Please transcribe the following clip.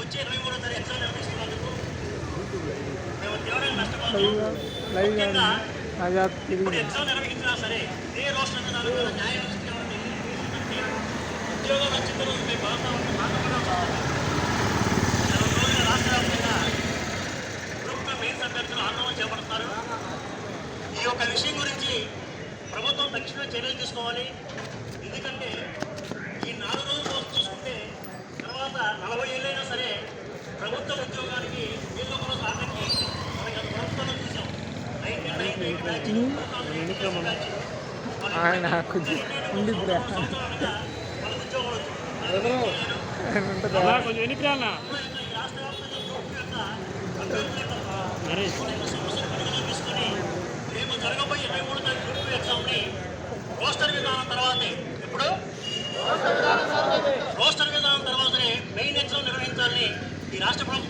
వచ్చే ఇరవై మూడో తారీఖు ఎగ్జామ్ నిర్వహిస్తున్నందుకు మేము తీవ్రంగా నష్టపోతున్నాం ముఖ్యంగా ఇప్పుడు ఎగ్జామ్ నిర్వహించినా సరే ఏ రోజు న్యాయం ఉద్యోగాలు వచ్చిన రోజు మేము బాగా ఉంటే బాధపడాల్సి వస్తుంది రాష్ట్ర వ్యాప్తంగా ప్రభుత్వ మెయిన్స్ అభ్యర్థులు ఆందోళన చేపడుతున్నారు. ఈ యొక్క విషయం గురించి ప్రభుత్వం తక్షణ చర్యలు తీసుకోవాలి. ఎందుకంటే ఈ నాలుగు రోజులు చూసుకుంటే తర్వాత నలభై ఆయన కొంచెం ఉండి కొంచెం ఎన్నికరానా రేపు జరగబోయే ఇరవై మూడు తారీఖు గ్రూప్ ఎగ్జామ్ని రోస్టర్ విధానం తర్వాతే. ఇప్పుడు రోస్టర్ విధానం తర్వాతనే మెయిన్ ఎగ్జామ్ నిర్వహించాలని ఈ రాష్ట్ర ప్రభుత్వం